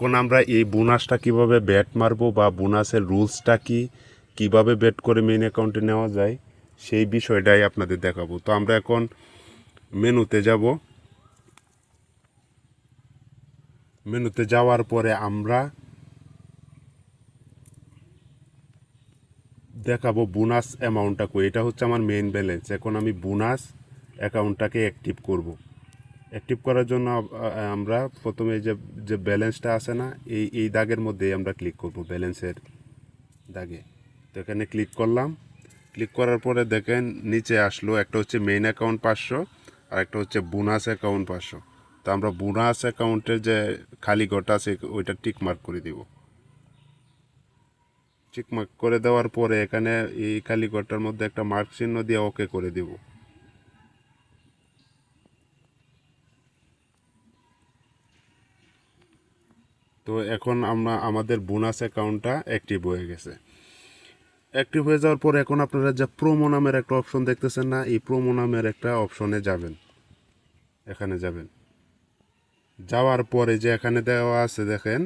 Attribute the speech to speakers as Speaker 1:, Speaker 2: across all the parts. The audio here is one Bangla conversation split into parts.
Speaker 1: এখন আমরা এই বোনাসটা কীভাবে ব্যাট মারবো বা বোনাসের রুলসটা কি, কীভাবে ব্যাট করে মেইন অ্যাকাউন্টে নেওয়া যায়, সেই বিষয়টাই আপনাদের দেখাবো। তো আমরা এখন মেনুতে যাব। মেনুতে যাওয়ার পরে আমরা দেখাবো বোনাস অ্যামাউন্টটা কই এটা হচ্ছে আমার মেইন ব্যালেন্স এখন আমি বোনাস অ্যাকাউন্টটাকে অ্যাক্টিভ করব। অ্যাক্টিভ করার জন্য আমরা প্রথমে যে যে ব্যালেন্সটা আছে না, এই এই দাগের মধ্যেই আমরা ক্লিক করব ব্যালেন্সের দাগে। তো এখানে ক্লিক করলাম। ক্লিক করার পরে দেখেন নিচে আসলো, একটা হচ্ছে মেইন অ্যাকাউন্ট পাঁচশো, আর একটা হচ্ছে বোনাস অ্যাকাউন্ট পাঁচশো। তো আমরা বোনাস অ্যাকাউন্টের যে খালি ঘরটা আছে, ওইটা টিক মার্ক করে দিব। টিক মার্ক করে দেওয়ার পরে এখানে এই খালি ঘরটার মধ্যে একটা মার্ক চিহ্ন দিয়ে ওকে করে দিব। তো এখন আমরা, আমাদের বোনাস অ্যাকাউন্টটা অ্যাক্টিভ হয়ে গেছে। অ্যাক্টিভ হয়ে যাওয়ার পর এখন আপনারা যে প্রোমো নামের একটা অপশন দেখতেছেন না, এই প্রোমো নামের একটা অপশনে যাবেন। এখানে যাবেন। যাওয়ার পরে যে এখানে দেওয়া আছে দেখেন,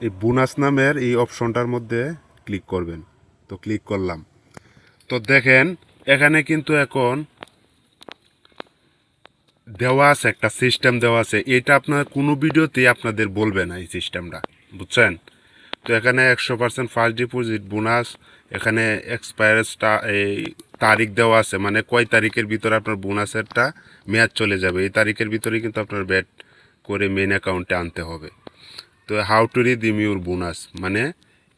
Speaker 1: এই বোনাস নামের এই অপশনটার মধ্যে ক্লিক করবেন। তো ক্লিক করলাম। তো দেখেন, এখানে কিন্তু এখন দেওয়া আছে, একটা সিস্টেম দেওয়া আছে। এটা আপনার কোনো ভিডিওতেই আপনাদের বলবে না এই সিস্টেমটা বুঝছেন? তো এখানে একশো পার্সেন্ট ফার্স্ট ডিপোজিট বোনাস এখানে এক্সপায়ারসটা এই তারিখ দেওয়া আছে মানে কয় তারিখের ভিতরে আপনার বোনাসেরটা মেয়াদ চলে যাবে। এই তারিখের ভিতরে কিন্তু আপনার ব্যাট করে মেন অ্যাকাউন্টে আনতে হবে। তো how to redeem your bonus মানে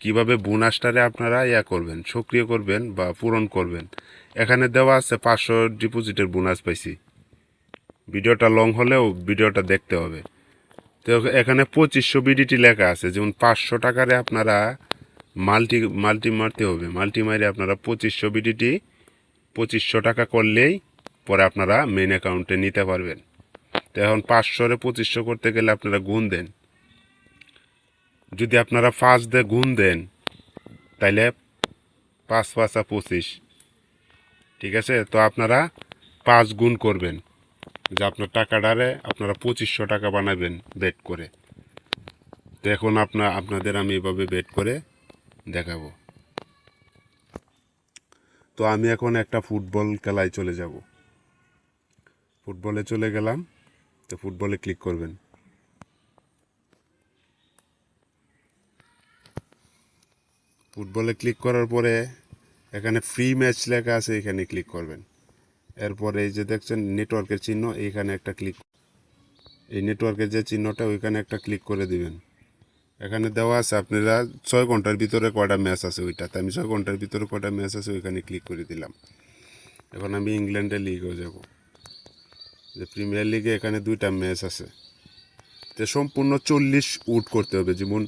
Speaker 1: কীভাবে বোনাসটারে আপনারা ইয়া করবেন, সক্রিয় করবেন বা পূরণ করবেন। এখানে দেওয়া আছে পাঁচশো ডিপোজিটের বোনাস পাইছি। ভিডিওটা লং হলেও ভিডিওটা দেখতে হবে। তো এখানে পঁচিশশো বিডিটি লেখা আছে, যেমন পাঁচশো টাকারে আপনারা মাল্টি মাল্টি মারতে হবে। মাল্টি মারে আপনারা পঁচিশশো বিডিটি পঁচিশশো টাকা করলেই পরে আপনারা মেন অ্যাকাউন্টে নিতে পারবেন। তো এখন পাঁচশোরে পঁচিশশো করতে গেলে আপনারা গুণ দেন। যদি আপনারা পাঁচ দিয়ে গুণ দেন, তাইলে পাঁচ পাঁচা পঁচিশ। ঠিক আছে? তো আপনারা পাঁচ গুণ করবেন। যে আপনার টাকাটারে আপনারা পঁচিশশো টাকা বানাবেন বেট করে। তো এখন আপনার আপনাদের আমি এভাবে বেট করে দেখাবো। তো আমি এখন একটা ফুটবল খেলায় চলে যাব। ফুটবলে চলে গেলাম, তো ফুটবলে ক্লিক করবেন। ফুটবলে ক্লিক করার পরে এখানে ফ্রি ম্যাচ লেখা আছে, এখানে ক্লিক করবেন। এরপরে এই যে দেখছেন নেটওয়ার্কের চিহ্ন, এইখানে একটা ক্লিক এই নেটওয়ার্কের যে চিহ্নটা, ওইখানে একটা ক্লিক করে দিবেন। এখানে দেওয়া আছে, আপনারা ছয় ঘণ্টার ভিতরে কয়টা ম্যাচ আছে ওইটাতে আমি ছয় ঘণ্টার ভিতরে কয়টা ম্যাচ আছে ওইখানে ক্লিক করে দিলাম। এখন আমি ইংল্যান্ডের লিগেও যাব। যে প্রিমিয়ার লিগে এখানে দুইটা ম্যাচ আছে। তো সম্পূর্ণ চল্লিশ উট করতে হবে, যেমন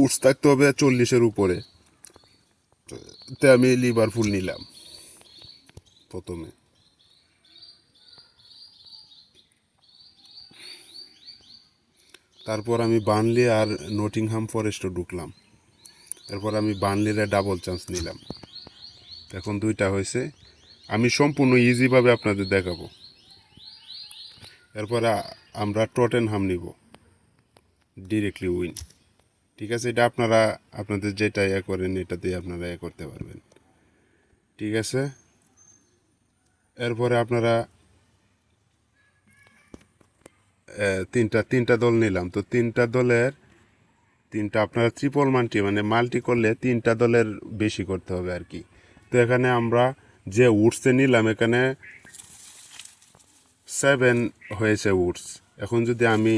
Speaker 1: উটস থাকতে হবে চল্লিশের উপরে। তো আমি লিভারপুল নিলাম। প্রথমে। তারপর আমি বার্নলি আর নটিংহাম ফরেস্টও ঢুকলাম। এরপর আমি বার্নলিরে ডাবল চান্স নিলাম। এখন দুইটা হয়েছে। আমি সম্পূর্ণ ইজিভাবে আপনাদের দেখাবো। এরপরে আমরা টটেনহাম নিব। ডিরেক্টলি উইন ঠিক আছে, এটা আপনারা আপনাদের যেটা ইয়ে করেন, এটাতেই আপনারা ইয়ে করতে পারবেন। ঠিক আছে? এরপরে আপনারা তিনটা তিনটা দল নিলাম। তো তিনটা দলের, তিনটা আপনারা ট্রিপল মাল্টি মানে মাল্টি করলে তিনটা দলের বেশি করতে হবে আর কি। তো এখানে আমরা যে উডসে নিলাম, এখানে সেভেন হয়েছে উডস এখন যদি আমি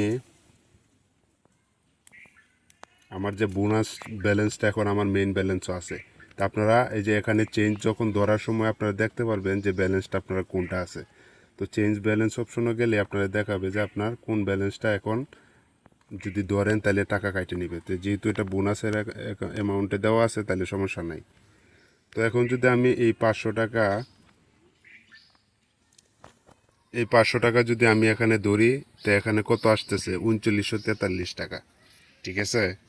Speaker 1: আমার যে বোনাস ব্যালেন্সটা এখন আমার মেইন ব্যালেন্সও আছে। আপনারা এই যে এখানে চেঞ্জ যখন ধরার সময় আপনারা দেখতে পারবেন যে ব্যালেন্সটা আপনারা কোনটা আছে। তো চেঞ্জ ব্যালেন্স অপশনে গেলে আপনারা দেখাবে যে আপনার কোন ব্যালেন্সটা এখন যদি ধরেন তাহলে টাকা কাটে নেবে। তো যেহেতু এটা বোনাসের অ্যামাউন্টে দেওয়া আছে, তাহলে সমস্যা নাই। তো এখন যদি আমি এই পাঁচশো টাকা, এই পাঁচশো টাকা যদি আমি এখানে ধরি, তো এখানে কত আসতেছে? উনচল্লিশশো তেতাল্লিশ টাকা। ঠিক আছে?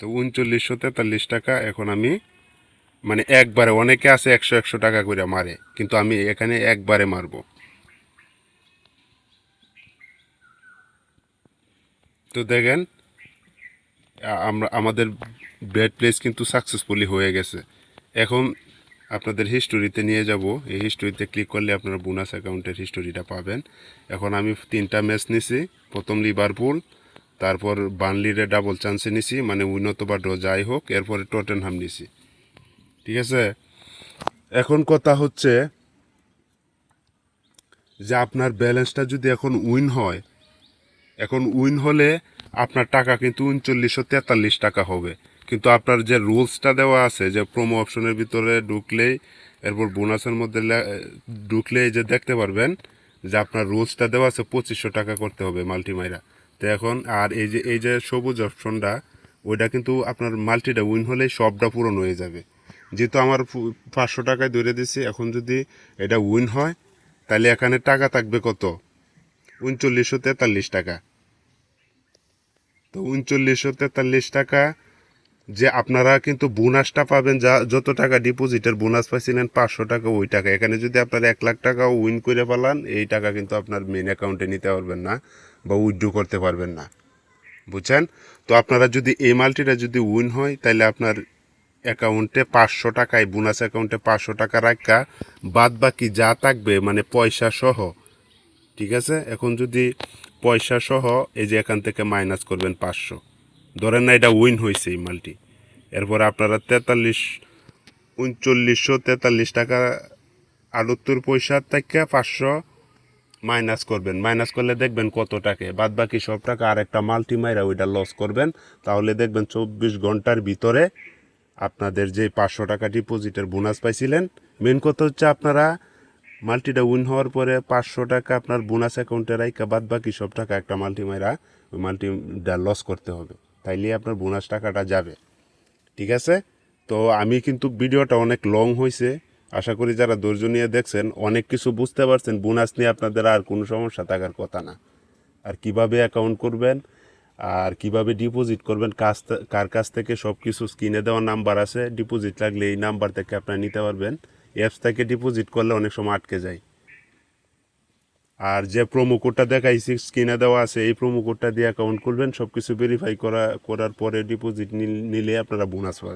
Speaker 1: তো উনচল্লিশশো তেতাল্লিশ টাকা এখন আমি মানে একবারে অনেকে আছে একশো একশো টাকা করে মারে, কিন্তু আমি এখানে একবারে মারবো। তো দেখেন আমরা, আমাদের ব্যাড প্লেস কিন্তু সাকসেসফুলি হয়ে গেছে। এখন আপনাদের হিস্টোরিতে নিয়ে যাব। এই হিস্টোরিতে ক্লিক করলে আপনারা বোনাস অ্যাকাউন্টের হিস্টোরিটা পাবেন। এখন আমি তিনটা ম্যাচ নিছি। প্রথম লিভারপুল তারপর বার্নলিরে ডাবল চান্সে নিছি মানে উন্নত বা ড্র যাই হোক, এরপরে টটেনহাম নিছি। ঠিক আছে? এখন কথা হচ্ছে যে আপনার ব্যালেন্সটা যদি এখন উইন হয়, এখন উইন হলে আপনার টাকা কিন্তু উনচল্লিশশো তেতাল্লিশ টাকা হবে। কিন্তু আপনার যে রুলসটা দেওয়া আছে, যে প্রোমো অপশনের ভিতরে ঢুকলেই, এরপর বোনাসের মধ্যে ঢুকলেই যে দেখতে পারবেন, যে আপনার রুলসটা দেওয়া আছে, পঁচিশশো টাকা করতে হবে মাল্টিমাইরা। তো এখন আর এই যে এই যে সবুজ অপশনটা ওইটা কিন্তু আপনার মাল্টিটা উইন হলেই সবটা পূরণ হয়ে যাবে। যেহেতু আমার পাঁচশো টাকায় ধরে দিছি এখন যদি এটা উইন হয়, তাহলে এখানে টাকা থাকবে কত? উনচল্লিশশো তেতাল্লিশ টাকা। তো উনচল্লিশশো তেতাল্লিশ টাকা, যে আপনারা কিন্তু বোনাসটা পাবেন, যা, যত টাকা ডিপোজিটের বোনাস পাইছিলেন পাঁচশো টাকা, ওই টাকা। এখানে যদি আপনারা এক লাখ টাকা উইন করে পালান এই টাকা কিন্তু আপনার মেন অ্যাকাউন্টে নিতে পারবেন না। বা উইথড্র করতে পারবেন না। বুঝছেন? তো আপনারা যদি এই মাল্টিটা যদি উইন হয় তাহলে আপনার অ্যাকাউন্টে পাঁচশো টাকায়, বোনাস অ্যাকাউন্টে পাঁচশো টাকা রাখা বাদ বাকি যা থাকবে মানে পয়সা সহ, ঠিক আছে? এখন যদি পয়সা সহ এই যে এখান থেকে মাইনাস করবেন পাঁচশো। ধরেন না এটা উইন হয়েছে এই মালটি। এরপর আপনারা তেতাল্লিশ, উনচল্লিশশো তেতাল্লিশ টাকা আটাত্তর পয়সার থেকে পাঁচশো মাইনাস করবেন। মাইনাস করলে দেখবেন কত টাকা। বাদ বাকি সব টাকা আর একটা মাল্টি মাইরা ওইটা লস করবেন। তাহলে দেখবেন চব্বিশ ঘণ্টার ভিতরে আপনাদের যে পাঁচশো টাকা ডিপোজিটের বোনাস পাইছিলেন মেন কথা হচ্ছে আপনারা মাল্টিটা উইন হওয়ার পরে পাঁচশো টাকা আপনার বোনাস অ্যাকাউন্টে রাইকা বাদ বাকি সব টাকা একটা মাল্টি মাইরা, ওই মাল্টিটা লস করতে হবে। তাইলে আপনার বোনাস টাকাটা যাবে। ঠিক আছে? তো আমি কিন্তু ভিডিওটা অনেক লং হয়েছে আশা করি যারা ধৈর্য নিয়ে দেখছেন, অনেক কিছু বুঝতে পারছেন। বোনাস নিয়ে আপনাদের আর কোনো সমস্যা থাকার কথা না। আর কীভাবে অ্যাকাউন্ট করবেন, আর কীভাবে ডিপোজিট করবেন থে- কার কাছ থেকে সব কিছু স্ক্রিনে দেওয়া নাম্বার আছে ডিপোজিট লাগলে এই নাম্বার থেকে আপনারা নিতে পারবেন। অ্যাপস থেকে ডিপোজিট করলে অনেক সময় আটকে যায়। আর যে প্রোমো কোডটা দেখাইছি স্ক্রিনে দেওয়া আছে, এই প্রোমো কোডটা দিয়ে অ্যাকাউন্ট খুলবেন। সব কিছু ভেরিফাই করা, করার পরে ডিপোজিট নিলে আপনারা বোনাস পাবেন।